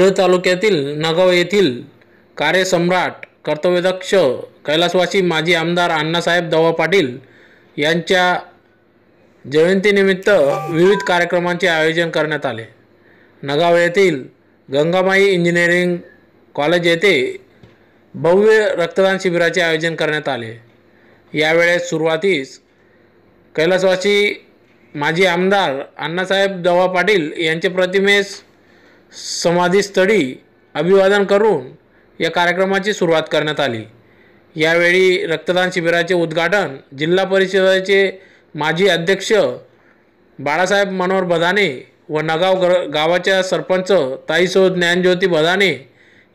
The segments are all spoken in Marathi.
धुळे तालुक्यातील नगाव येथील कार्यसम्राट कर्तव्यदक्ष कैलासवासी माजी आमदार अण्णासाहेब दवा पाटील यांच्या जयंतीनिमित्त विविध कार्यक्रमांचे आयोजन करण्यात आले. नगाव येथील गंगामाई इंजिनिअरिंग कॉलेज येथे भव्य रक्तदान शिबिराचे आयोजन करण्यात आले. यावेळेस सुरुवातीस कैलासवासी माजी आमदार अण्णासाहेब दवा पाटील यांच्या प्रतिमेस समाधीस्थळी अभिवादन करून या कार्यक्रमाची सुरुवात करण्यात आली. यावेळी रक्तदान शिबिराचे उद्घाटन जिल्हा परिषदेचे माजी अध्यक्ष बाळासाहेब मनोहर बदाने व नगाव ग गावाच्या सरपंच ताईसो ज्ञानज्योती बदाने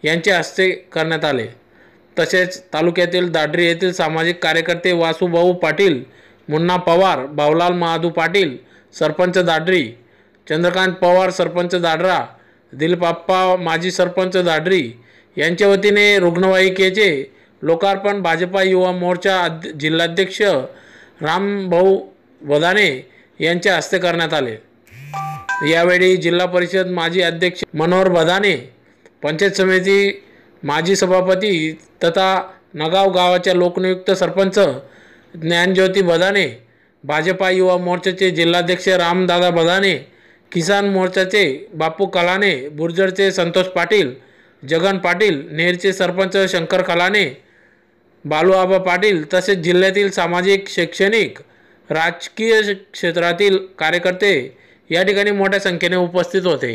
यांच्या हस्ते करण्यात आले. तसेच तालुक्यातील दाडरी येथील सामाजिक कार्यकर्ते वासुभाऊ पाटील मुन्ना पवार भावलाल महादू पाटील सरपंच दाडरी चंद्रकांत पवार सरपंच दाडरा दिलबाप्पा माजी सरपंच दाडरी यांच्या वतीने रुग्णवाहिकेचे लोकार्पण भाजपा युवा मोर्चा अध्य जिल्हाध्यक्ष रामभाऊ वदाने यांच्या हस्ते करण्यात आले. यावेळी जिल्हा परिषद माजी अध्यक्ष मनोहर बदाने पंचायत समिती माजी सभापती तथा नगाव गावाच्या लोकनियुक्त सरपंच ज्ञानज्योती बदाने भाजपा युवा मोर्चाचे जिल्हाध्यक्ष रामदादा बदाने किसान मोर्चाचे बापू कलाने बुर्जरचे संतोष पाटील जगन पाटील नेरचे सरपंच शंकर कलाने बालूआबा पाटील तसेच जिल्ह्यातील सामाजिक शैक्षणिक राजकीय क्षेत्रातील कार्यकर्ते या ठिकाणी मोठ्या संख्येने उपस्थित होते.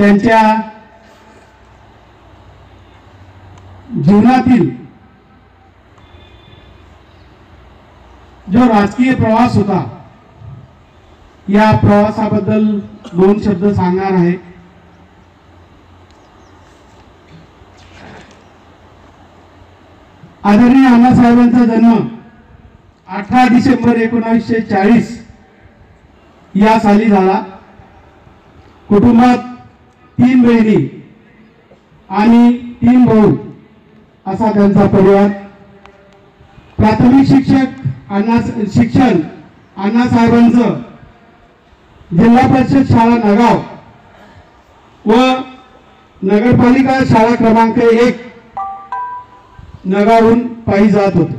त्यांच्या जीवनातील जो राजकीय प्रवास होता या प्रवासाबद्दल दोन शब्द सांगणार आहे. आदरणीय अण्णासाहेबांचा जन्म अठरा डिसेंबर एकोणावीसशे चाळीस या साली झाला. कुटुंबात तीन बहिणी आणि तीन भाऊ असा त्यांचा परिवार. प्राथमिक शिक्षक अण्णा शिक्षण अण्णासाहेबांचं जिल्हा परिषद शाळा नगाव व नगरपालिका शाळा क्रमांक एक नगावहून पायी जात होतो.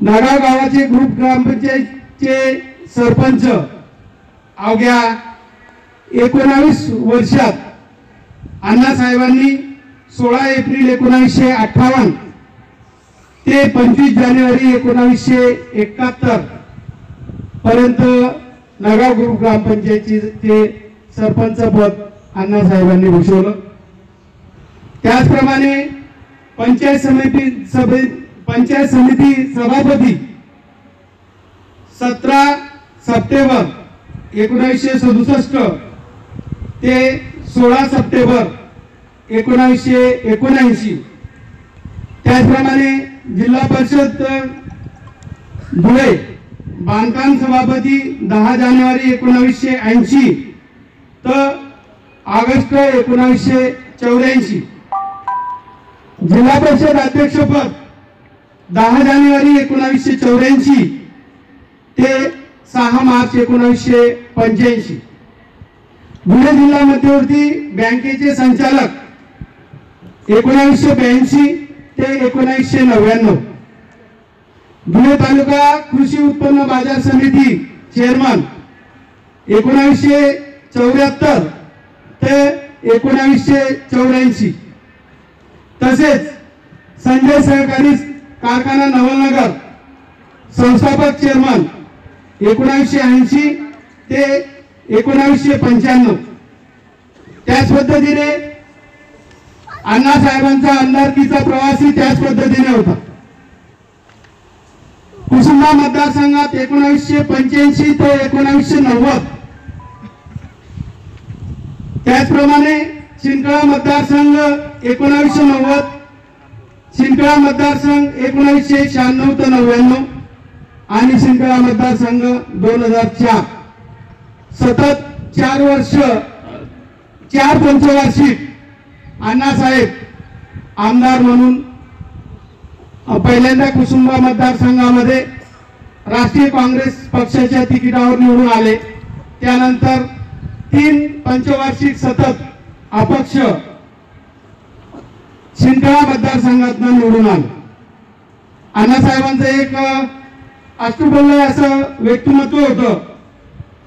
नगाव गावाचे ग्रुप ग्रामपंचायतचे सरपंच अवघ्या एकोणावीस वर्षात अण्णासाहेबांनी सोळा एप्रिल एकोणावीसशे अठ्ठावन्न ते पंचवीस जानेवारी एकोणावीसशे एकाहत्तर पर्यंत नगाव ग्रुप ग्रामपंचायतीचे ते सरपंच पद अण्णासाहेबांनी भूषवलं. त्याचप्रमाणे पंचायत समिती सभे पंचायत समिती सभापती सतरा सप्टेंबर एकोणावीसशे सदुसष्ट ते सोळा सप्टेंबर एकोणावीसशे एकोणऐंशी. त्याचप्रमाणे जिल्हा परिषद धुळे बांधकाम सभापती दहा जानेवारी एकोणावीसशे ऐंशी तर ऑगस्ट एकोणावीसशे चौऱ्याऐंशी. जिल्हा परिषद अध्यक्षपद दहा जानेवारी एकोणावीसशे चौऱ्याऐंशी ते सहा मार्च एकोणावीसशे पंच्याऐंशी. धुळे जिल्हा मध्यवर्ती बँकेचे संचालक एकोणावीसशे ब्याऐंशी ते एकोणावीसशे नव्याण्णव. धुळे तालुका कृषी उत्पन्न बाजार समिती चेअरमन एकोणावीसशे चौऱ्याहत्तर ते एकोणावीसशे चौऱ्याऐंशी. तसेच संजय सहकारी कारखाना नवलनगर संस्थापक चेअरमन एकोणावीसशे ऐंशी ते एकोणावीसशे पंच्याण्णव. त्याच पद्धतीने अण्णासाहेबांचा आमदारकीचा प्रवासही त्याच पद्धतीने होता. कुसुंबा मतदारसंघात एकोणावीसशे पंच्याऐंशी ते एकोणावीसशे नव्वद. त्याचप्रमाणे शिंकळा मतदारसंघ एकोणावीसशे नव्वद शिंकळा मतदारसंघ एकोणावीसशे शहाण्णव ते नव्याण्णव आणि शिंकळा मतदारसंघ दोन हजार चार. सतत चार वर्ष चार पंचवार्षिक अण्णासाहेब आमदार म्हणून पहिल्यांदा कुसुंबा मतदारसंघामध्ये राष्ट्रीय काँग्रेस पक्षाच्या तिकिटावर निवडून आले. त्यानंतर तीन पंचवार्षिक सतत अपक्ष शिंदळा मतदारसंघातनं निवडून आलं. अण्णासाहेबांचं एक अ, असं व्यक्तिमत्व होतं.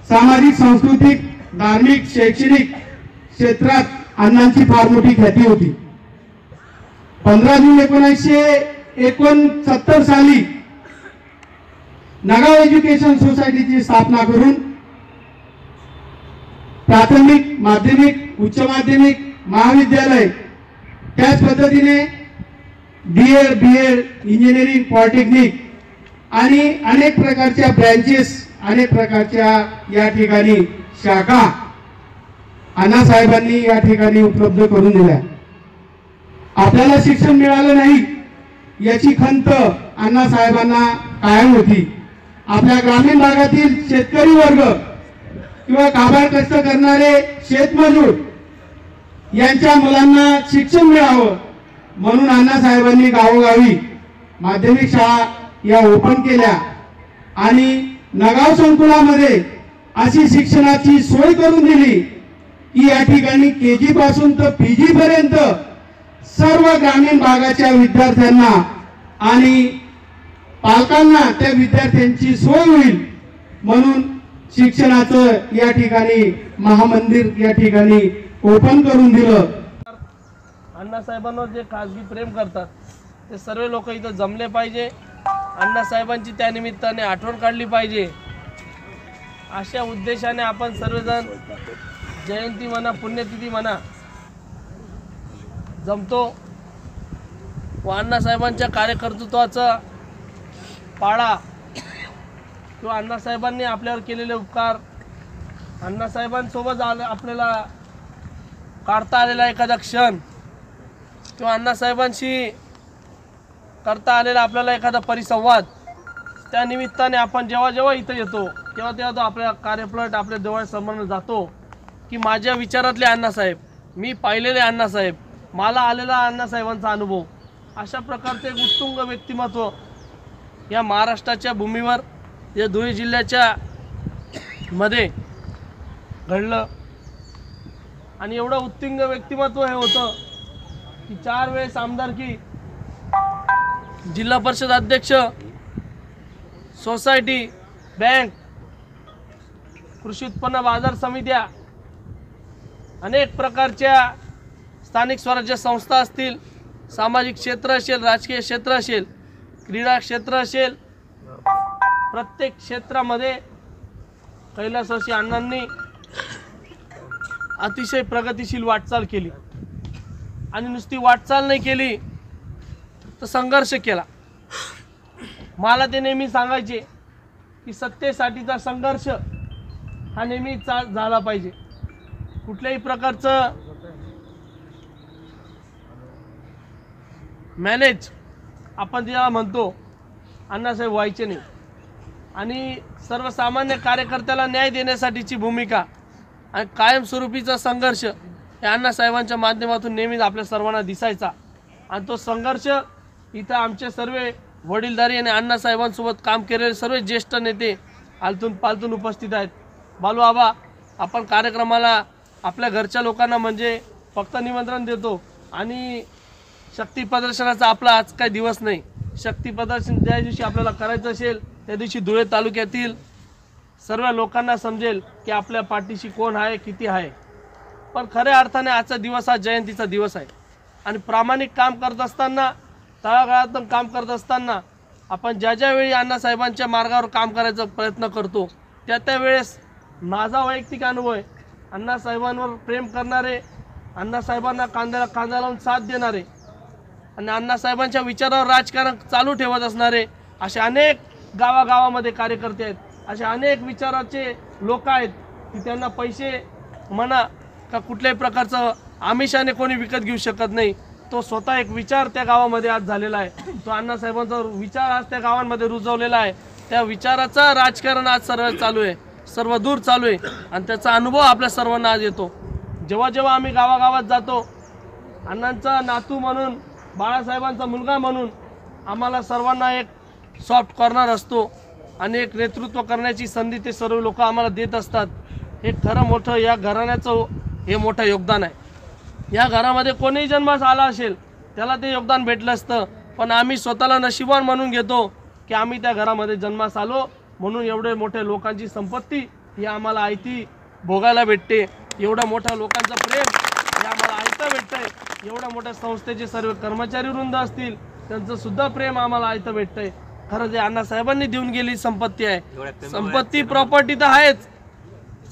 सामाजिक सांस्कृतिक धार्मिक शैक्षणिक क्षेत्रात अण्णांची फार मोठी ख्याती होती. पंधरा जून एकोणीसशे एकोणसत्तर साली नगाव एज्युकेशन सोसायटीची स्थापना करून प्राथमिक माध्यमिक उच्च माध्यमिक महाविद्यालय त्याच पद्धतीने B Ed B Ed engineering polytechnic आणि अनेक प्रकारच्या ब्रँचेस अनेक प्रकारच्या या ठिकाणी शाखा अण्णासाहेबांनी या ठिकाणी उपलब्ध करून दिल्या. आपल्याला शिक्षण मिळालं नाही याची खंत अण्णासाहेबांना कायम होती. आपल्या ग्रामीण भागातील शेतकरी वर्ग किंवा काबाड कष्ट करणारे शेतमजूर यांच्या मुलांना शिक्षण मिळावं म्हणून अण्णासाहेबांनी गावोगावी माध्यमिक शाळा या ओपन केल्या आणि नगाव संकुलामध्ये अशी शिक्षणाची सोय करून दिली की या ठिकाणी के जी पासून तर पी जी पर्यंत सर्व ग्रामीण भागाच्या विद्यार्थ्यांना आणि पालकांना त्या विद्यार्थ्यांची सोय होईल म्हणून शिक्षणाचं या ठिकाणी महामंदिर या ठिकाणी ओपन करून दिलं. अण्णासाहेबांवर जे खाजगी प्रेम करतात ते सर्व लोक इथं जमले पाहिजे. अण्णासाहेबांची त्या निमित्ताने आठवण काढली पाहिजे. अशा उद्देशाने आपण सर्वजण जयंती म्हणा पुण्यतिथी म्हणा जमतो. व अण्णासाहेबांच्या कार्यकर्तृत्वाचा पाळा किंवा अण्णासाहेबांनी आपल्यावर केलेले उपकार अण्णासाहेबांसोबत आलं आपल्याला काढता आलेला एखादा क्षण किंवा अण्णासाहेबांशी करता आलेला आपल्याला एखादा परिसंवाद त्या निमित्ताने आपण जेव्हा जेव्हा इथं येतो तेव्हा तेव्हा तो आपल्या कार्यप्लट आपल्या डोळ्यासमोर जातो की माझ्या विचारातले अण्णासाहेब मी पाहिलेले अण्णासाहेब मला आलेला अण्णासाहेबांचा अनुभव अशा प्रकारचे एक उत्तुंग व्यक्तिमत्व या महाराष्ट्राच्या भूमीवर या धुळे जिल्ह्याच्या मध्ये घडलं. आणि एवढं उत्तुंग व्यक्तिमत्व हे होतं की चार वेळेस आमदारकी जिल्हा परिषद अध्यक्ष सोसायटी बँक कृषी उत्पन्न बाजार समित्या अनेक प्रकारच्या स्थानिक स्वराज्य संस्था असतील सामाजिक क्षेत्र असेल राजकीय क्षेत्र असेल क्रीडा क्षेत्र असेल प्रत्येक क्षेत्रामध्ये कैलासवासी अण्णांनी अतिशय प्रगतिशील वाटचाल केली. आणि नुसती वाटचाल नाही केली तर संघर्ष केला. मला ते नेहमी सांगायचे की सत्तेसाठीचा संघर्ष हा नेहमी चा झाला पाहिजे. कुठल्याही प्रकारचं मॅनेज आपण ज्याला म्हणतो अण्णासाहेब व्हायचे नाही. आणि सर्वसामान्य कार्यकर्त्याला न्याय देण्यासाठीची भूमिका आणि कायमस्वरूपीचा संघर्ष हे अण्णासाहेबांच्या माध्यमातून नेहमीच आपल्या सर्वांना दिसायचा. आणि तो संघर्ष इथं आमचे सर्व वडीलधारी आणि अण्णासाहेबांसोबत काम केलेले सर्व ज्येष्ठ नेते आलतून पालतून उपस्थित आहेत. बालू आबा आपण कार्यक्रमाला आपल्या घरच्या लोकांना म्हणजे फक्त निमंत्रण देतो आणि शक्ती प्रदर्शनाचा आपला आज काही दिवस नाही. शक्ती प्रदर्शन ज्या दिवशी आपल्याला करायचं असेल त्या दिवशी धुळे तालुक्यातील सर्व लोकांना समजेल की आपल्या पाठीशी कोण आहे किती आहे. पण खऱ्या अर्थाने आजचा दिवस हा जयंतीचा दिवस आहे. आणि प्रामाणिक काम करत असताना तळागाळातून काम करत असताना आपण ज्या ज्यावेळी अण्णासाहेबांच्या मार्गावर काम करायचा प्रयत्न करतो त्या त्या वेळेस माझा वैयक्तिक अनुभव आहे. अण्णासाहेबांवर प्रेम करणारे अण्णासाहेबांना कांद्याला कांदा लावून साथ देणारे आणि अण्णासाहेबांच्या विचारावर राजकारण चालू ठेवत असणारे असे अनेक गावागावामध्ये कार्यकर्ते आहेत. असे अनेक विचाराचे लोक आहेत की त्यांना पैसे म्हणा का कुठल्याही प्रकारचं आमिषाने कोणी विकत घेऊ शकत नाही. तो स्वतः एक विचार त्या गावामध्ये आज झालेला आहे. तो अण्णासाहेबांचा विचार आज त्या गावांमध्ये रुजवलेला आहे. त्या विचाराचं राजकारण आज सर्व चालू आहे. सर्व दूर चालू आहे. आणि त्याचा अनुभव आपल्या सर्वांना आज येतो. जेव्हा जेव्हा आम्ही गावागावात जातो अण्णांचा नातू म्हणून बाळासाहेबांचा मुलगा म्हणून आम्हाला सर्वांना एक सॉफ्ट कॉर्नर असतो आणि एक नेतृत्व करण्याची संधी ते सर्व लोक आम्हाला देत असतात. हे खरं मोठं या घराण्याचं हे मोठं योगदान आहे. या घरामध्ये कोणीही जन्मास आला असेल त्याला ते योगदान भेटलं असतं. पण आम्ही स्वतःला नशिबान म्हणून घेतो की आम्ही त्या घरामध्ये जन्मास आलो. म्हणून एवढे मोठ्या लोकांची संपत्ती ही आम्हाला आयती भोगायला भेटते. एवढ्या मोठ्या लोकांचं प्रेम हे आम्हाला आयतं भेटतंय. एवढ्या मोठ्या संस्थेचे सर्व कर्मचारी वृंद असतील त्यांचं सुद्धा प्रेम आम्हाला आयतं भेटतंय. खरं जे अण्णासाहेबांनी देऊन गेली संपत्ती आहे. संपत्ती प्रॉपर्टी तर आहेच.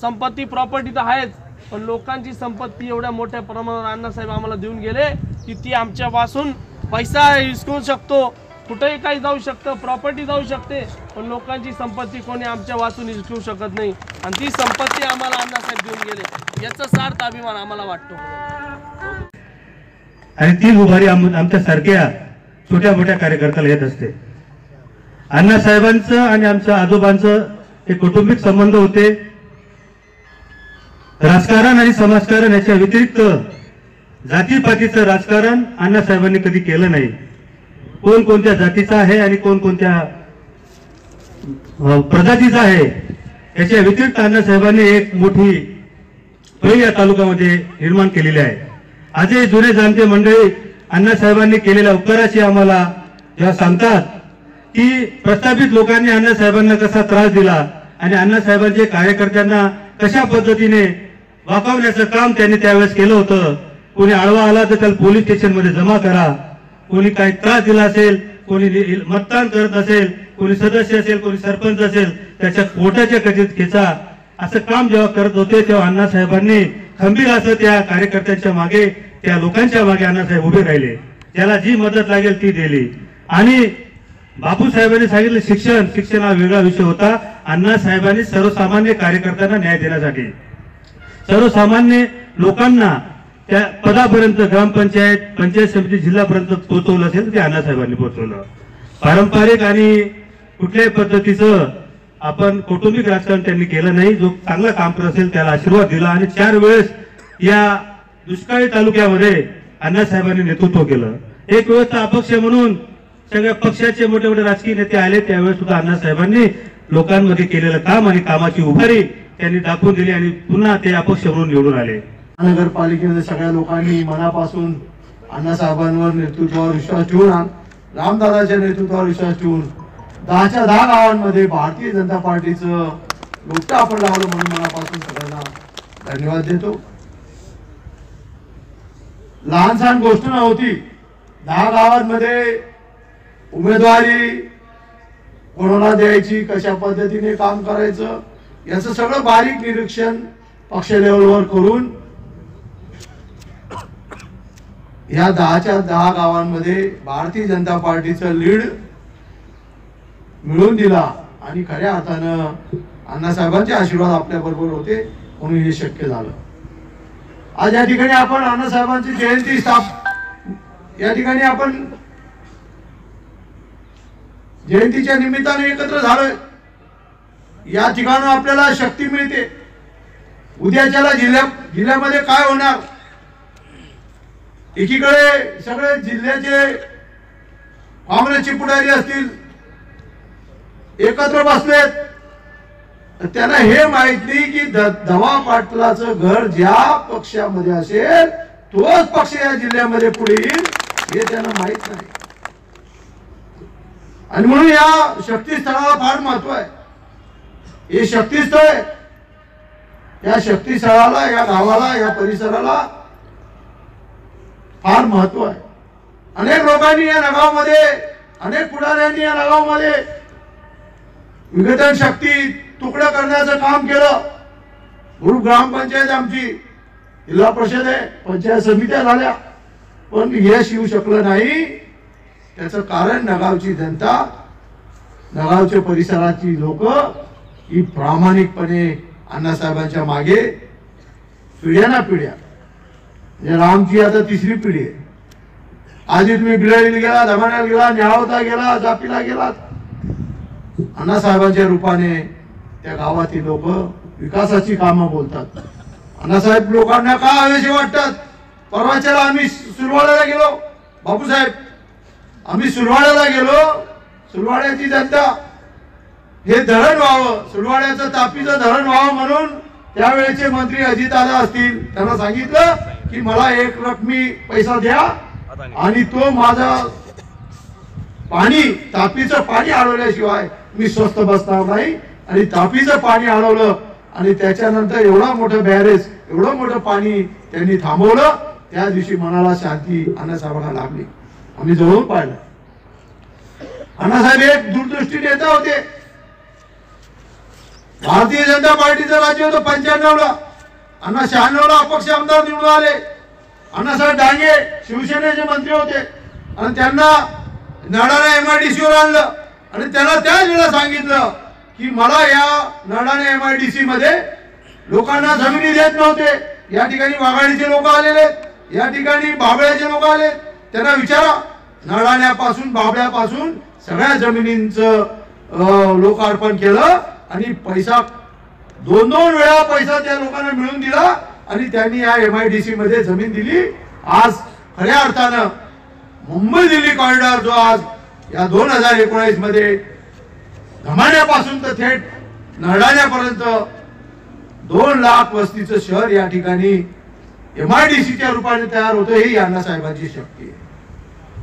संपत्ती प्रॉपर्टी तर आहेच. पण लोकांची संपत्ती एवढ्या मोठ्या प्रमाणावर अण्णासाहेब आम्हाला देऊन गेले की ती आमच्यापासून पैसा हिसकू शकतो. कुठेही काही जाऊ शकतं प्रॉपर्टी जाऊ शकते पण लोकांची संपत्ती कोणी आमच्या वाचून हिसकू शकत नाही. आणि ती संपत्ती आम्हाला अण्णासाहेब देऊन गेले. याचा सार्थ अभिमान आम्हाला वाटतो. आणि ती उभारी आमच्यासारख्या छोट्या मोठ्या कार्यकर्त्याला येत असते. अण्णासाहेबांचं आणि आमच्या आजोबांचं हे कौटुंबिक संबंध होते. राजकारण आणि समाजकारण याच्या व्यतिरिक्त जातीपातीचं राजकारण अण्णासाहेबांनी कधी केलं नाही. कोण कोणत्या जातीचा आहे आणि कोण कोणत्या प्रजातीचा आहे याच्या व्यतिरिक्त अण्णासाहेबांनी एक मोठी पै या तालुक्यामध्ये निर्माण केलेली आहे. आजही जुने जाणते मंडळी अण्णासाहेबांनी केलेल्या उपकाराची आम्हाला जेव्हा सांगतात की प्रस्थापित लोकांनी अण्णासाहेबांना कसा त्रास दिला आणि अण्णासाहेबांचे कार्यकर्त्यांना कशा पद्धतीने वाकवण्याचं काम त्यांनी त्यावेळेस केलं होतं. कोणी आळवा आला तर त्याला पोलीस स्टेशनमध्ये जमा करा. कोणी काही त्रास दिला असेल कोणी मतदान करत असेल कोणी सदस्य असेल कोणी सरपंच असेल त्याच्या पोटाच्या कधीत खेचा. असं काम जेव्हा करत होते तेव्हा अण्णासाहेबांनी खंबीर असं त्या कार्यकर्त्यांच्या मागे त्या लोकांच्या मागे अण्णासाहेब उभे राहिले. त्याला जी मदत लागेल ती दिली. आणि बापूसाहेबांनी सांगितलं शिक्षण शिक्षण हा वेगळा विषय होता. अण्णासाहेबांनी सर्वसामान्य कार्यकर्त्यांना न्याय देण्यासाठी. सर्वसामान्य लोकांना त्या पदापर्यंत ग्रामपंचायत पंचायत समिती जिल्हापर्यंत पोहोचवलं असेल तर ते अण्णासाहेबांनी पोहोचवलं. पारंपरिक आणि कुठल्याही पद्धतीचं आपण कौटुंबिक राजकारण त्यांनी केलं नाही. जो चांगलं काम करत असेल त्याला आशीर्वाद दिला आणि चार वेळेस या दुष्काळी तालुक्यामध्ये अण्णासाहेबांनी नेतृत्व केलं. एक वेळेस अपक्ष म्हणून सगळ्या पक्षाचे मोठे मोठे राजकीय नेते आले. त्यावेळेस सुद्धा अण्णासाहेबांनी लोकांमध्ये केलेलं काम आणि कामाची उभारी त्यांनी दाखवून दिली आणि पुन्हा ते अपक्ष म्हणून निवडून आले. महानगरपालिकेमध्ये सगळ्या लोकांनी मनापासून अण्णासाहेबांवर नेतृत्वावर विश्वास ठेवून रामदादाच्या नेतृत्वावर विश्वास ठेवून दहाच्या दहा गावांमध्ये भारतीय जनता पार्टीचं लोकटं आपण लावलं म्हणून मनापासून सगळ्यांना धन्यवाद देतो. लहान सहान गोष्ट नव्हती दहा गावांमध्ये उमेदवारी कोणाला द्यायची कशा पद्धतीने काम करायचं याचं सगळं बारीक निरीक्षण पक्ष लेवलवर करून या दहाच्या दहा गावांमध्ये भारतीय जनता पार्टीचं लीड मिळवून दिला आणि खऱ्या अर्थानं अण्णासाहेबांचे आशीर्वाद आपल्या बरोबर होते म्हणून हे शक्य झालं. आज या ठिकाणी आपण अण्णासाहेबांची जयंती स्थाप या ठिकाणी आपण जयंतीच्या निमित्ताने एकत्र झालोय. या ठिकाणून आपल्याला शक्ती मिळते. उद्याच्याला जिल्ह्या जिल्ह्यामध्ये काय होणार? एकीकडे सगळे जिल्ह्याचे काँग्रेसचे पुढारी असतील एकत्र बसलेत. तर त्यांना हे माहीत नाही की ध- धवा पाटलाचं घर ज्या पक्षामध्ये असेल तोच पक्ष या जिल्ह्यामध्ये पुढे येईल हे त्यांना माहीत नाही. आणि म्हणून या शक्तीस्थळाला फार महत्त्व आहे. हे शक्तीस्थळ आहे. या शक्तीस्थळाला या गावाला या परिसराला फार महत्त्व आहे. अनेक लोकांनी या नगावमध्ये अनेक पुढाऱ्यांनी या नगावमध्ये विघटन शक्ती तुकडं करण्याचं काम केलं. गुरु ग्रामपंचायत आमची जिल्हा परिषद आहे पंचायत समित्या झाल्या. पण यश येऊ शकलं नाही. त्याचं कारण नगावची जनता नगावच्या परिसराची लोक ही प्रामाणिकपणे अण्णासाहेबांच्या मागे पिढ्या ना पिढ्या. म्हणजे रामची आता तिसरी पिढी आहे. आधी तुम्ही बिलाडीला गेला धमाण्याला गेला न्यावता गेला जापीला गेलात. अण्णासाहेबांच्या रूपाने त्या गावातील लोक विकासाची कामं बोलतात. अण्णासाहेब लोकांना का हवेशी वाटतात परवाच्याला आम्ही सुरवाड्याला गेलो. बापूसाहेब आम्ही सुरवाड्याला गेलो. सुरवाड्याची जनता हे धरण व्हावं. सुरवाड्याचं तापीचं धरण व्हावं म्हणून त्यावेळेचे मंत्री अजितदादा असतील. त्यांना सांगितलं की मला एक रकमी पैसा द्या आणि तो माझा पाणी तापीचं पाणी अडवल्याशिवाय मी स्वस्त बसणार नाही. आणि तापीचं पाणी अडवलं आणि त्याच्यानंतर एवढा मोठं बॅरेज एवढं मोठं पाणी त्यांनी थांबवलं त्या दिवशी मनाला शांती अण्णासाहेबांना लागली. आम्ही जवळून पाहिलं. अण्णासाहेब एक दूरदृष्टी नेता होते. भारतीय जनता पार्टीचं राज्य होतं पंच्याण्णवला. अण्णा शहाण्णवला अपक्ष आमदार निवडून आले. अण्णासाहेब डांगे शिवसेनेचे मंत्री होते. आणि त्यांना नडाने डी सीवर आणलं. आणि त्यांना त्याच वेळेला सांगितलं की मला या नडाने एमआयडीसी मध्ये लोकांना जमिनी देत नव्हते. या ठिकाणी वाघाडीचे लोक आलेले या ठिकाणी बाबळ्याचे लोक आले त्यांना विचारा. नडाण्यापासून बाबळ्यापासून सगळ्या जमिनींचं लोकार्पण केलं. आणि पैसा दोन दोन वेळा पैसा त्या लोकांना मिळून दिला आणि त्यांनी या एम आय डी मध्ये जमीन दिली. आज खऱ्या अर्थानं मुंबई दिल्ली कॉरिडॉर जो आज या दोन हजार एकोणीसमध्ये धमाण्यापासून तर थेट नरडाण्यापर्यंत दोन लाख वस्तीचं शहर या ठिकाणी एम आय डी सीच्या रूपाने तयार होतं ही अण्णासाहेबांची शक्ती आहे.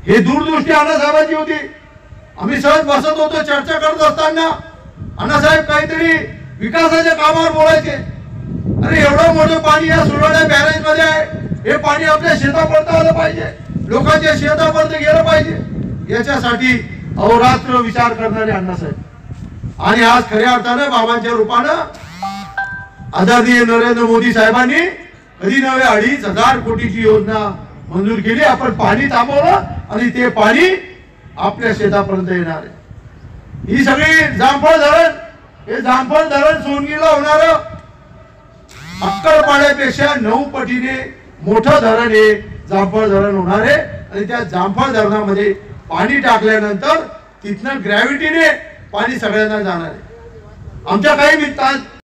हे दूरदृष्टी अण्णासाहेबांची होती. आम्ही सहज बसत होतो चर्चा करत असताना अण्णासाहेब काहीतरी विकासाच्या कामावर बोलायचे. अरे एवढं मोठं पाणी या सुरवाड्या बॅरेजमध्ये आहे. हे पाणी आपल्या शेतापर्यंत आलं पाहिजे. लोकांच्या शेतापर्यंत गेलं पाहिजे. याच्यासाठी अहोरात्र विचार करणारे अण्णासाहेब. आणि आज खऱ्या अर्थानं बाबांच्या रूपानं आदरणीय नरेंद्र मोदी साहेबांनी कधी नव्हे अडीच हजार कोटीची योजना मंजूर केली. आपण पाणी थांबवलं आणि ते पाणी आपल्या शेतापर्यंत येणार आहे. ही सगळी जामफळ धरण हे जामफळ धरण सोनगीला होणार. अक्कलपाड्यापेक्षा नऊ पटीने मोठं धरण हे जामफळ धरण होणार आहे. आणि त्या जामफळ धरणामध्ये पाणी टाकल्यानंतर तिथनं ग्रॅव्हिटीने पाणी सगळ्यांना जाणार आहे. आमच्या काही मित्रांत